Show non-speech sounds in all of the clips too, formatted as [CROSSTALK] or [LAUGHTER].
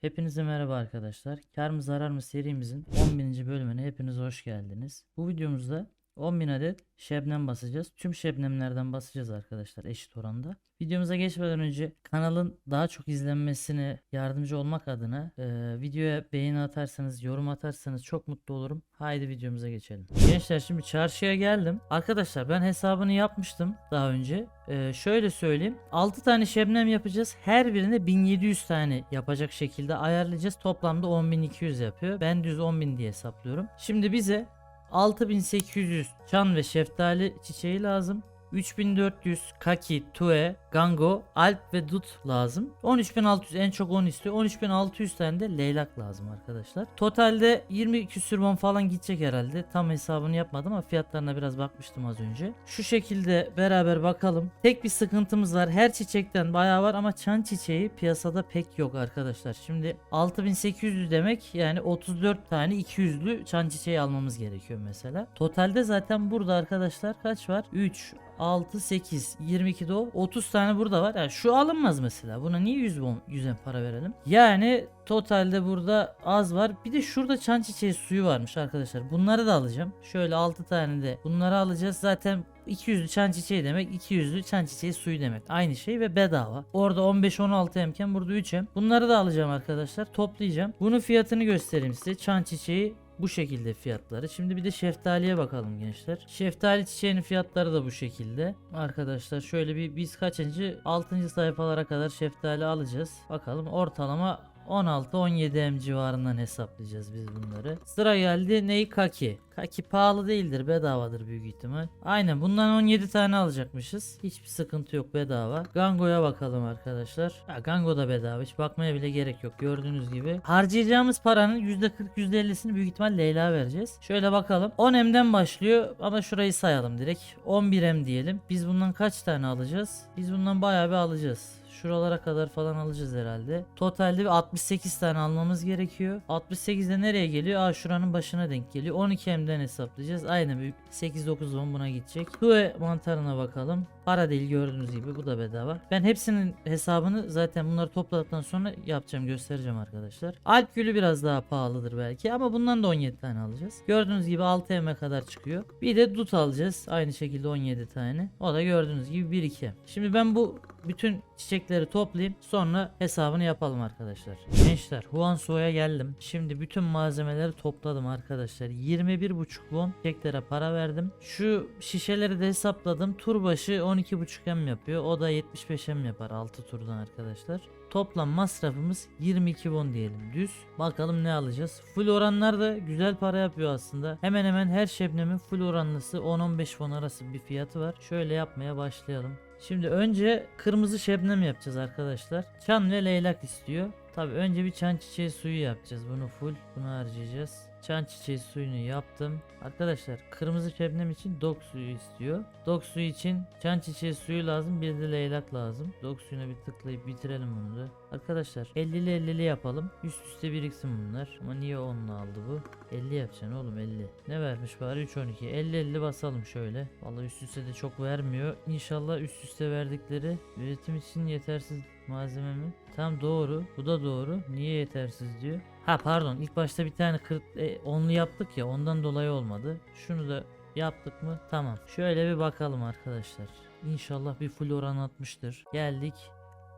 Hepinize merhaba arkadaşlar. Kar mı zarar mı serimizin 10.000. bölümüne hepiniz hoş geldiniz. Bu videomuzda 10.000 adet şebnem basacağız. Tüm şebnemlerden basacağız arkadaşlar eşit oranda. Videomuza geçmeden önce kanalın daha çok izlenmesine yardımcı olmak adına e, videoya beğeni atarsanız, yorum atarsanız çok mutlu olurum. Haydi videomuza geçelim. Gençler şimdi çarşıya geldim. Arkadaşlar ben hesabını yapmıştım daha önce. E, şöyle söyleyeyim. 6 tane şebnem yapacağız. Her birine 1700 tane yapacak şekilde ayarlayacağız. Toplamda 10200 yapıyor. Ben düz 10000 diye hesaplıyorum. Şimdi bize 6800 çan ve şeftali çiçeği lazım. 3400 kaki, tue, gango, alp ve dut lazım. 13600 en çok 10 istiyor. 13600 tane de leylak lazım arkadaşlar. Totalde 20 küsür won falan gidecek herhalde. Tam hesabını yapmadım ama fiyatlarına biraz bakmıştım az önce. Şu şekilde beraber bakalım. Tek bir sıkıntımız var. Her çiçekten bayağı var ama çan çiçeği piyasada pek yok arkadaşlar. Şimdi 6800 demek yani 34 tane 200'lü çan çiçeği almamız gerekiyor mesela. Totalde zaten burada arkadaşlar kaç var? 3, 6, 8, 22 de o. 30 tane burada var. Yani şu alınmaz mesela. Buna niye 100 won, 100 para verelim? Yani totalde burada az var. Bir de şurada çan çiçeği suyu varmış arkadaşlar. Bunları da alacağım. Şöyle 6 tane de bunları alacağız. Zaten 200'lü çan çiçeği demek 200'lü çan çiçeği suyu demek. Aynı şey ve bedava. Orada 15-16 emken burada 3 em. Bunları da alacağım arkadaşlar. Toplayacağım. Bunun fiyatını göstereyim size. Çan çiçeği bu şekilde fiyatları. Şimdi bir de şeftaliye bakalım gençler. Şeftali çiçeğinin fiyatları da bu şekilde. Arkadaşlar şöyle bir biz kaçıncı 6. sayfalara kadar şeftali alacağız. Bakalım ortalama 16-17 em civarından hesaplayacağız biz bunları. Sıra geldi ney kaki. Kaki pahalı değildir bedavadır büyük ihtimal. Aynen bundan 17 tane alacakmışız. Hiçbir sıkıntı yok bedava. Gango'ya bakalım arkadaşlar. Ha, Gango da bedava hiç bakmaya bile gerek yok gördüğünüz gibi. Harcayacağımız paranın %40 %50'sini büyük ihtimal Leyla vereceğiz. Şöyle bakalım 10 emden başlıyor ama şurayı sayalım direkt. 11 em diyelim. Biz bundan kaç tane alacağız? Biz bundan bayağı bir alacağız. Şuralara kadar falan alacağız herhalde. Totalde bir 68 tane almamız gerekiyor. 68 de nereye geliyor? Aa şuranın başına denk geliyor. 12 M'den hesaplayacağız. Aynen bir 8-9 10 buna gidecek. Tue mantarına bakalım. Para değil gördüğünüz gibi bu da bedava. Ben hepsinin hesabını zaten bunları topladıktan sonra yapacağım göstereceğim arkadaşlar. Alp gülü biraz daha pahalıdır belki ama bundan da 17 tane alacağız. Gördüğünüz gibi 6 M'e kadar çıkıyor. Bir de dut alacağız. Aynı şekilde 17 tane. O da gördüğünüz gibi 1-2. Şimdi ben bu bütün çiçekleri toplayayım sonra hesabını yapalım arkadaşlar. Gençler Huansuo'ya geldim. Şimdi bütün malzemeleri topladım arkadaşlar. 21,5 won çiçeklere para verdim. Şu şişeleri de hesapladım. Tur başı 12,5 M yapıyor. O da 75 M yapar 6 turdan arkadaşlar. Toplam masrafımız 22 won diyelim düz. Bakalım ne alacağız. Full oranlar da güzel para yapıyor aslında. Hemen hemen her şebnemin full oranlısı 10-15 won arası bir fiyatı var. Şöyle yapmaya başlayalım. Şimdi önce kırmızı şebnem yapacağız arkadaşlar. Çan ve leylak istiyor. Tabi önce bir çan çiçeği suyu yapacağız. Bunu full bunu harcayacağız. Çan çiçeği suyunu yaptım. Arkadaşlar kırmızı şebnem için dok suyu istiyor. Dok suyu için çan çiçeği suyu lazım. Bir de leylak lazım. Dok suyuna bir tıklayıp bitirelim bunu da. Arkadaşlar 50'li 50'li yapalım. Üst üste biriksin bunlar. Ama niye 10'lu aldı bu? 50 yapacaksın oğlum 50. Ne vermiş bari 3 12. 50 50 basalım şöyle. Vallahi üst üste de çok vermiyor. İnşallah üst üste verdikleri üretim için yetersiz malzeme? Tam doğru. Bu da doğru. Niye yetersiz diyor. Ha pardon ilk başta bir tane kırk, e, onlu yaptık ya ondan dolayı olmadı. Şunu da yaptık mı? Tamam. Şöyle bir bakalım arkadaşlar. İnşallah bir full oran atmıştır. Geldik.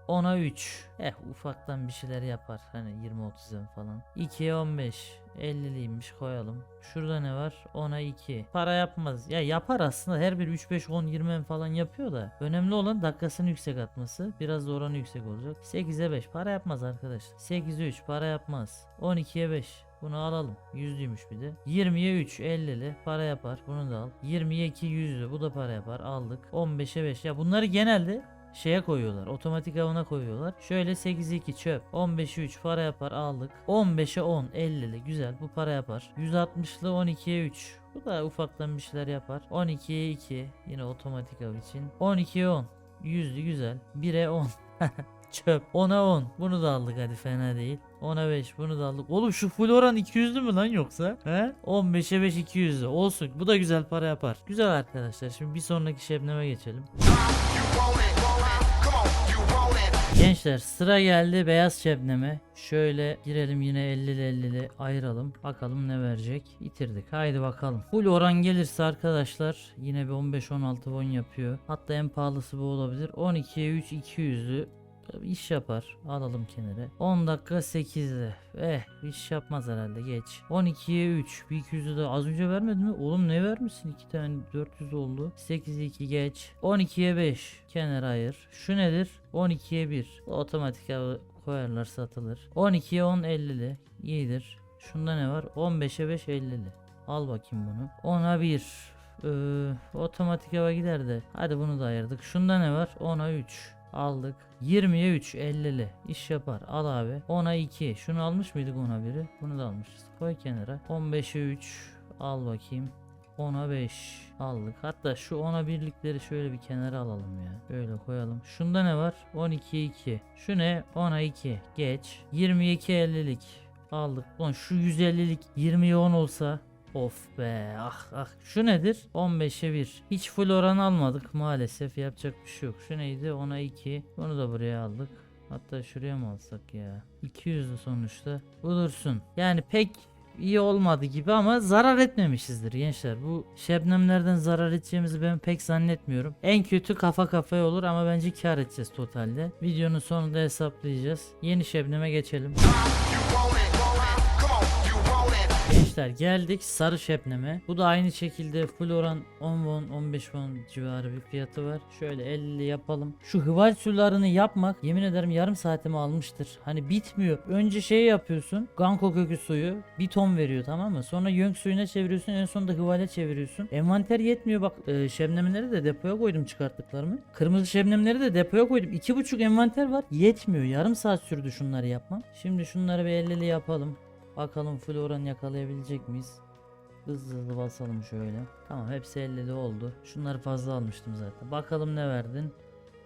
10'a 3. Eh ufaktan bir şeyler yapar. Hani 20-30'dan falan. 2'ye 15. 50'liymiş koyalım. Şurada ne var? 10'a 2. Para yapmaz. Ya yapar aslında. Her bir 3 5 10 20 en falan yapıyor da. Önemli olan dakikasını yüksek atması. Biraz da oranı yüksek olacak. 8'e 5 para yapmaz arkadaşlar. 8'e 3 para yapmaz. 12'ye 5. Bunu alalım. Yüzlüymüş bir de. 20'ye 3 50'li para yapar. Bunu da al. 20'ye 2 yüzlü bu da para yapar. Aldık. 15'e 5. Ya bunları genelde şeye koyuyorlar. Otomatik avına koyuyorlar. Şöyle 8'e 2 çöp. 15'e 3 para yapar aldık. 15'e 10 50'li güzel bu para yapar. 160'lı 12'ye 3. Bu da ufaktan bir şeyler yapar. 12'ye 2 yine otomatik av için. 12'ye 10. Yüzlü güzel. 1'e 10. [LAUGHS] Çöp. 10'a 10. Bunu da aldık hadi fena değil. 10'a 5 bunu da aldık. Oğlum şu full oran 200'lü mü lan yoksa? He? 15'e 5 200'lü. Olsun. Bu da güzel para yapar. Güzel arkadaşlar. Şimdi bir sonraki şebneme geçelim. Gençler sıra geldi beyaz şebneme. Şöyle girelim yine 50'li 50'li ayıralım. Bakalım ne verecek. Bitirdik. Haydi bakalım. Full oran gelirse arkadaşlar yine bir 15-16 won yapıyor. Hatta en pahalısı bu olabilir. 12'ye 3 200'lü iş yapar. Alalım kenara. 10 dakika 8'de. Eh iş yapmaz herhalde geç. 12'ye 3. Bir 200'ü de az önce vermedin mi? Oğlum ne vermişsin? 2 tane 400 oldu. 8'e 2 geç. 12'ye 5. Kenara ayır. Şu nedir? 12'ye 1. Otomatik koyarlar satılır. 12'ye 10 50'li. İyidir. Şunda ne var? 15'e 5 50'li. Al bakayım bunu. 10'a 1. Ee, otomatik hava gider de. Hadi bunu da ayırdık. Şunda ne var? 10'a 3. Aldık. 20'ye 3 50'li. İş yapar. Al abi. 10'a 2. Şunu almış mıydık 10'a biri? Bunu da almışız. Koy kenara. 15'e 3. Al bakayım. 10'a 5 aldık. Hatta şu 10'a birlikleri şöyle bir kenara alalım ya. Böyle koyalım. Şunda ne var? 12'ye 2. Şu ne? 10'a 2. Geç. 22 50'lik aldık. Ulan şu 150'lik 20'ye 10 olsa Of be ah ah. Şu nedir? 15'e 1. Hiç full oran almadık maalesef yapacak bir şey yok. Şu neydi? 10'a 2. Bunu da buraya aldık. Hatta şuraya mı alsak ya? 200'lü sonuçta. Bu dursun. Yani pek iyi olmadı gibi ama zarar etmemişizdir gençler. Bu şebnemlerden zarar edeceğimizi ben pek zannetmiyorum. En kötü kafa kafaya olur ama bence kar edeceğiz totalde. Videonun sonunda hesaplayacağız. Yeni şebneme geçelim. Gençler geldik sarı şebneme. Bu da aynı şekilde full oran 10 won 15 won civarı bir fiyatı var. Şöyle 50 yapalım. Şu hıval sularını yapmak yemin ederim yarım saatimi almıştır. Hani bitmiyor. Önce şey yapıyorsun. Ganko kökü suyu bir ton veriyor tamam mı? Sonra yönk suyuna çeviriyorsun. En sonunda hıvale çeviriyorsun. Envanter yetmiyor bak. E, şebnemleri de depoya koydum çıkarttıklarımı. Kırmızı şebnemleri de depoya koydum. 2,5 envanter var. Yetmiyor. Yarım saat sürdü şunları yapmam. Şimdi şunları bir 50'li yapalım. Bakalım full oran yakalayabilecek miyiz? Hızlı hızlı basalım şöyle. Tamam hepsi 50'li oldu. Şunları fazla almıştım zaten. Bakalım ne verdin?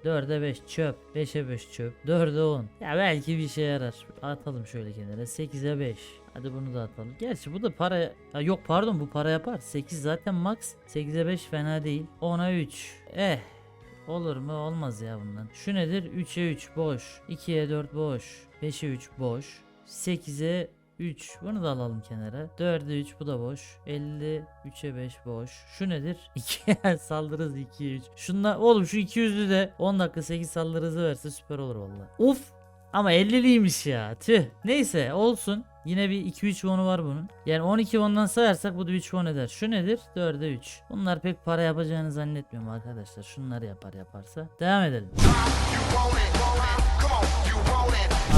4'e 5 çöp. 5'e 5 çöp. 4'e 10. Ya belki bir şey yarar. Atalım şöyle kenara. 8'e 5. Hadi bunu da atalım. Gerçi bu da para... Ya yok pardon bu para yapar. 8 zaten max. 8'e 5 fena değil. 10'a 3. Eh. Olur mu? Olmaz ya bundan. Şu nedir? 3'e 3 boş. 2'ye 4 boş. 5'e 3 boş. 8'e 3 bunu da alalım kenara. 4'e 3 bu da boş. 50 3'e 5 boş. Şu nedir? 2 saldırırız 2'ye 3. Şunla oğlum şu 200'lü de 10 dakika 8 saldırı verse süper olur valla. Uf ama 50'liymiş ya. Tüh. Neyse olsun. Yine bir 2-3 wonu var bunun. Yani 12 won'dan sayarsak bu da 3 won eder. Şu nedir? 4'e 3. Bunlar pek para yapacağını zannetmiyorum arkadaşlar. Şunları yapar yaparsa. Devam edelim.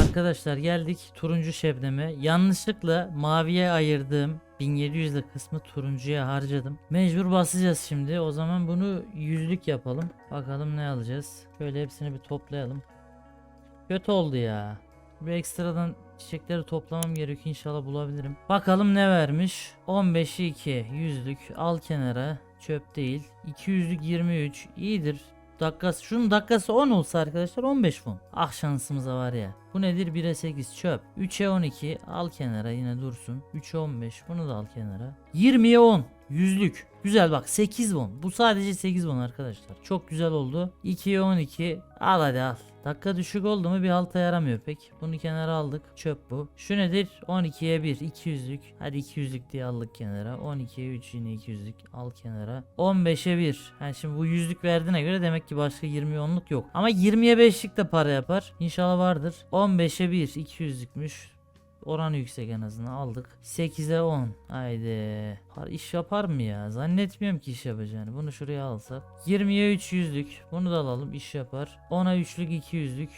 Arkadaşlar geldik turuncu şebneme. Yanlışlıkla maviye ayırdığım 1700'de kısmı turuncuya harcadım. Mecbur basacağız şimdi. O zaman bunu yüzlük yapalım. Bakalım ne alacağız. Şöyle hepsini bir toplayalım. Kötü oldu ya. Bir ekstradan çiçekleri toplamam gerekiyor. İnşallah bulabilirim. Bakalım ne vermiş. 15'i 2. Yüzlük. Al kenara. Çöp değil. 200'lük 23. İyidir. Dakikası, şunun dakikası 10 olsa arkadaşlar 15 won. Ah şansımıza var ya. Bu nedir? 1'e 8 çöp. 3'e 12 al kenara yine dursun. 3'e 15 bunu da al kenara. 20'ye 10 yüzlük. Güzel bak 8 won. Bu sadece 8 won arkadaşlar. Çok güzel oldu. 2'ye 12 al hadi al. Dakika düşük oldu mu bir halta yaramıyor pek. Bunu kenara aldık. Çöp bu. Şu nedir? 12'ye 1 200'lük. Hadi 200'lük diye aldık kenara. 12'ye 3 yine 200'lük al kenara. 15'e 1. Yani şimdi bu yüzlük verdiğine göre demek ki başka 20 onluk yok. Ama 20'ye 5'lik de para yapar. İnşallah vardır. 15'e 1 200'lükmüş. Oranı yüksek en azından aldık. 8'e 10. Haydi. İş yapar mı ya? Zannetmiyorum ki iş yapacağını. Bunu şuraya alsak. 20'ye 3 yüzlük. Bunu da alalım iş yapar. 10'a 3'lük 200'lük.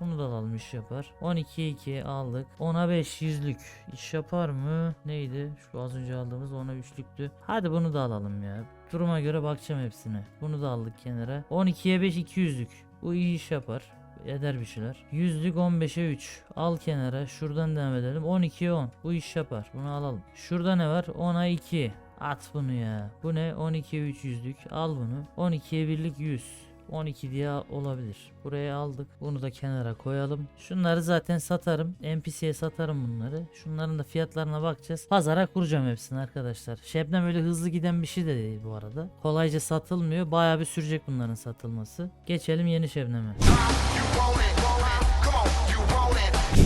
Bunu da alalım iş yapar. 12'ye 2 aldık. 10'a 5 yüzlük. İş yapar mı? Neydi? Şu az önce aldığımız 10'a 3'lüktü. Hadi bunu da alalım ya. Duruma göre bakacağım hepsine. Bunu da aldık kenara. 12'ye 5 200'lük. Bu iyi iş yapar eder bir şeyler. Yüzlük 15'e 3. Al kenara. Şuradan devam edelim. 12'ye 10. Bu iş yapar. Bunu alalım. Şurada ne var? 10'a 2. At bunu ya. Bu ne? 12'ye 3 yüzlük. Al bunu. 12'ye birlik 100. 12 diye olabilir. Buraya aldık. Bunu da kenara koyalım. Şunları zaten satarım. NPC'ye satarım bunları. Şunların da fiyatlarına bakacağız. Pazara kuracağım hepsini arkadaşlar. Şebnem öyle hızlı giden bir şey de değil bu arada. Kolayca satılmıyor. Bayağı bir sürecek bunların satılması. Geçelim yeni şebneme.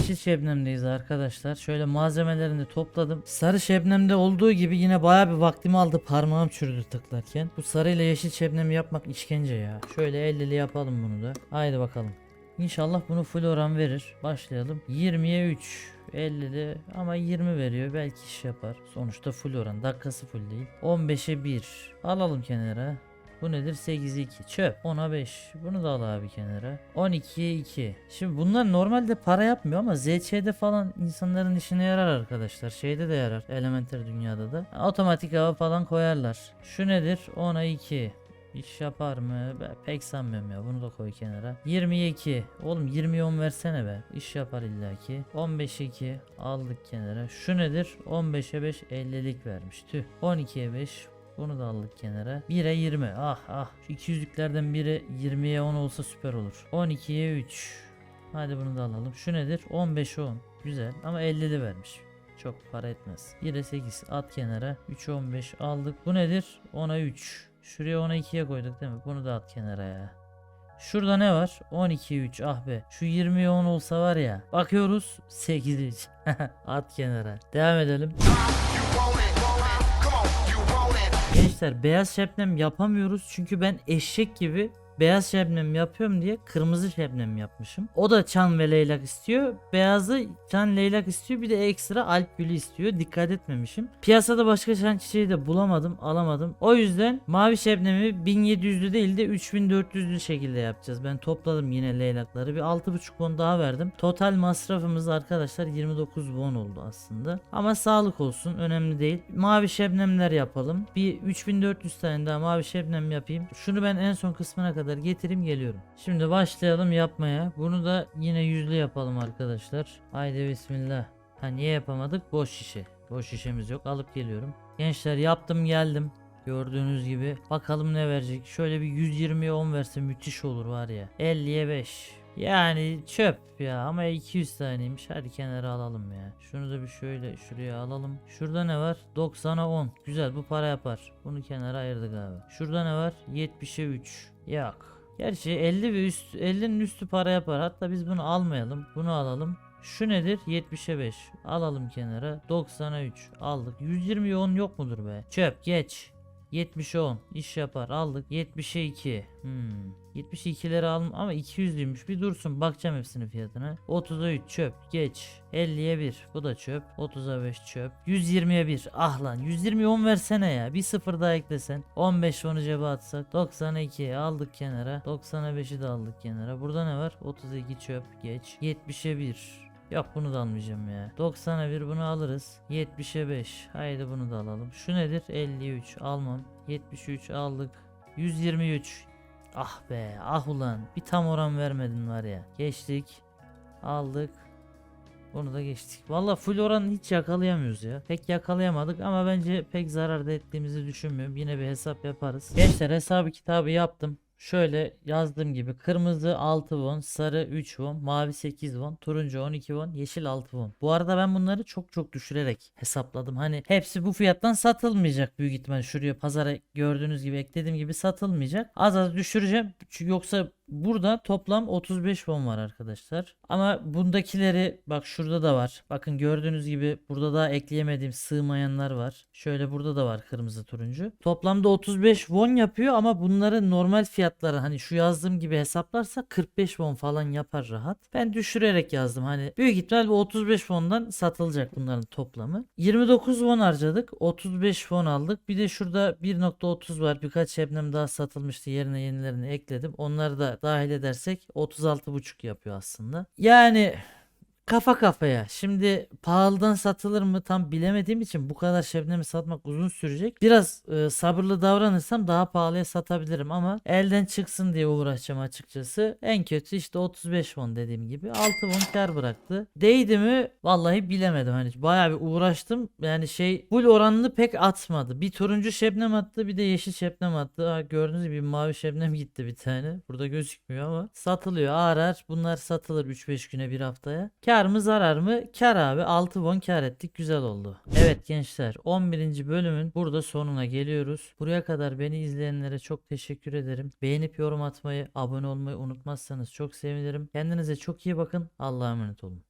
Yeşil şebnemdeyiz arkadaşlar. Şöyle malzemelerini topladım. Sarı şebnemde olduğu gibi yine baya bir vaktimi aldı parmağım çürüdü tıklarken. Bu sarı ile yeşil şebnemi yapmak işkence ya. Şöyle 50'li yapalım bunu da. Haydi bakalım. İnşallah bunu full oran verir. Başlayalım. 20'ye 3. 50'de ama 20 veriyor. Belki iş yapar. Sonuçta full oran. Dakikası full değil. 15'e 1. Alalım kenara. Bu nedir? 8'e 2. Çöp. 10'a 5. Bunu da al abi kenara. 12'ye 2. Şimdi bunlar normalde para yapmıyor ama ZC'de falan insanların işine yarar arkadaşlar. Şeyde de yarar. Elementer dünyada da. Otomatik hava falan koyarlar. Şu nedir? 10'a 2. İş yapar mı? Ben pek sanmıyorum ya. Bunu da koy kenara. 22. Oğlum 20'ye 10 versene be. İş yapar illaki. 15'e 2 aldık kenara. Şu nedir? 15'e 5 50'lik vermiş. Tüh. 12'ye 5 bunu da aldık kenara. 1'e 20. Ah ah. Şu 200'lüklerden biri 20'ye 10 olsa süper olur. 12'ye 3. Hadi bunu da alalım. Şu nedir? 15'e 10. Güzel ama 50'li vermiş. Çok para etmez. 1'e 8 at kenara. 3'e 15 aldık. Bu nedir? 10'a 3. Şuraya 10'a 2'ye koyduk değil mi? Bunu da at kenara ya. Şurada ne var? 12 3 ah be. Şu 20'ye 10 olsa var ya. Bakıyoruz 8 3. [LAUGHS] at kenara. Devam edelim. Gençler beyaz şebnem yapamıyoruz çünkü ben eşek gibi beyaz şebnem yapıyorum diye kırmızı şebnem yapmışım. O da çan ve leylak istiyor. Beyazı çan leylak istiyor bir de ekstra alp gülü istiyor. Dikkat etmemişim. Piyasada başka çan çiçeği de bulamadım alamadım. O yüzden mavi şebnemi 1700'lü değil de 3400'lü şekilde yapacağız. Ben topladım yine leylakları. Bir 6.5 won daha verdim. Total masrafımız arkadaşlar 29 won oldu aslında. Ama sağlık olsun önemli değil. Mavi şebnemler yapalım. Bir 3400 tane daha mavi şebnem yapayım. Şunu ben en son kısmına kadar getireyim geliyorum. Şimdi başlayalım yapmaya. Bunu da yine yüzlü yapalım arkadaşlar. Haydi bismillah. Ha niye yapamadık? Boş şişe. Boş şişemiz yok. Alıp geliyorum. Gençler yaptım geldim. Gördüğünüz gibi. Bakalım ne verecek. Şöyle bir 120'ye 10 verse müthiş olur var ya. 50'ye 5. Yani çöp ya ama 200 taneymiş. Hadi kenara alalım ya. Şunu da bir şöyle şuraya alalım. Şurada ne var? 90'a 10. Güzel bu para yapar. Bunu kenara ayırdık abi. Şurada ne var? 70'e 3. Yok. Gerçi 50 ve üst 50'nin üstü para yapar. Hatta biz bunu almayalım. Bunu alalım. Şu nedir? 70'e 5. Alalım kenara. 90'a 3. Aldık. 120'ye 10 yok mudur be? Çöp geç. 70'e 10 iş yapar aldık. 70'e 2 hmm. 72'leri aldım ama 200'lüymüş bir dursun bakacağım hepsinin fiyatına. 30'a 3 çöp geç. 50'ye 1 bu da çöp. 30'a 5 çöp. 120'ye 1 ah lan 120'ye 10 versene ya. Bir sıfır daha eklesen. 15 onu cebe atsak 90'a 2 aldık kenara. 90'a 5'i de aldık kenara. Burada ne var? 32 çöp geç. 70'e 1 Yok bunu da almayacağım ya. 90'a 1 bunu alırız. 70'e 5. Haydi bunu da alalım. Şu nedir? 53 almam. 73 aldık. 123. Ah be ah ulan. Bir tam oran vermedin var ya. Geçtik. Aldık. Bunu da geçtik. Valla full oranı hiç yakalayamıyoruz ya. Pek yakalayamadık ama bence pek zarar da ettiğimizi düşünmüyorum. Yine bir hesap yaparız. Gençler hesabı kitabı yaptım. Şöyle yazdığım gibi kırmızı 6 won, sarı 3 won, mavi 8 won, turuncu 12 won, yeşil 6 won. Bu arada ben bunları çok çok düşürerek hesapladım. Hani hepsi bu fiyattan satılmayacak büyük ihtimal. Şuraya pazara gördüğünüz gibi eklediğim gibi satılmayacak. Az az düşüreceğim. Çünkü yoksa Burada toplam 35 won var arkadaşlar. Ama bundakileri bak şurada da var. Bakın gördüğünüz gibi burada daha ekleyemediğim sığmayanlar var. Şöyle burada da var kırmızı turuncu. Toplamda 35 won yapıyor ama bunları normal fiyatları hani şu yazdığım gibi hesaplarsa 45 won falan yapar rahat. Ben düşürerek yazdım hani büyük ihtimal bu 35 won'dan satılacak bunların toplamı. 29 won harcadık. 35 won aldık. Bir de şurada 1.30 var. Birkaç şebnem daha satılmıştı. Yerine yenilerini ekledim. Onları da dahil edersek 36,5 yapıyor aslında. Yani kafa kafaya. Şimdi pahalıdan satılır mı tam bilemediğim için bu kadar şebnemi satmak uzun sürecek. Biraz e, sabırlı davranırsam daha pahalıya satabilirim ama elden çıksın diye uğraşacağım açıkçası. En kötü işte 35 won dediğim gibi 6 won kar bıraktı. Değdi mi? Vallahi bilemedim. Hani bayağı bir uğraştım. Yani şey full oranını pek atmadı. Bir turuncu şebnem attı bir de yeşil şebnem attı. Ha, gördüğünüz gibi mavi şebnem gitti bir tane. Burada gözükmüyor ama satılıyor. Ağır bunlar satılır 3-5 güne bir haftaya. Kar mı zarar mı? Kar abi 6 won kar ettik güzel oldu. Evet gençler 11. bölümün burada sonuna geliyoruz. Buraya kadar beni izleyenlere çok teşekkür ederim. Beğenip yorum atmayı, abone olmayı unutmazsanız çok sevinirim. Kendinize çok iyi bakın. Allah'a emanet olun.